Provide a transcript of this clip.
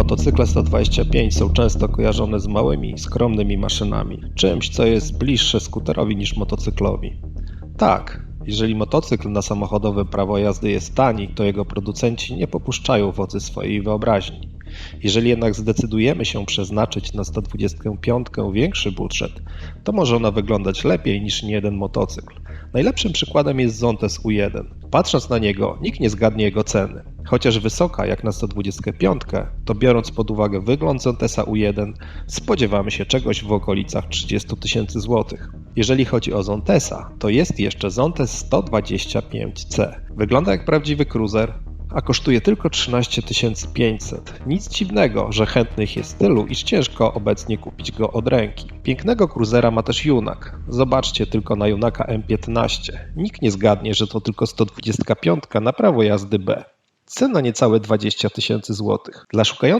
Motocykle 125 są często kojarzone z małymi, skromnymi maszynami, czymś, co jest bliższe skuterowi niż motocyklowi. Tak, jeżeli motocykl na samochodowe prawo jazdy jest tani, to jego producenci nie popuszczają wodzy swojej wyobraźni. Jeżeli jednak zdecydujemy się przeznaczyć na 125 większy budżet, to może ona wyglądać lepiej niż niejeden motocykl. Najlepszym przykładem jest Zontes U1. Patrząc na niego, nikt nie zgadnie jego ceny. Chociaż wysoka jak na 125, to biorąc pod uwagę wygląd Zontesa U1, spodziewamy się czegoś w okolicach 30 tysięcy złotych. Jeżeli chodzi o Zontesa, to jest jeszcze Zontes 125C. Wygląda jak prawdziwy cruiser, a kosztuje tylko 13 500. Nic dziwnego, że chętnych jest tylu, iż ciężko obecnie kupić go od ręki. Pięknego cruzera ma też Junak. Zobaczcie tylko na Junaka M15. Nikt nie zgadnie, że to tylko 125 na prawo jazdy B. Cena niecałe 20 tysięcy złotych. Dla szukających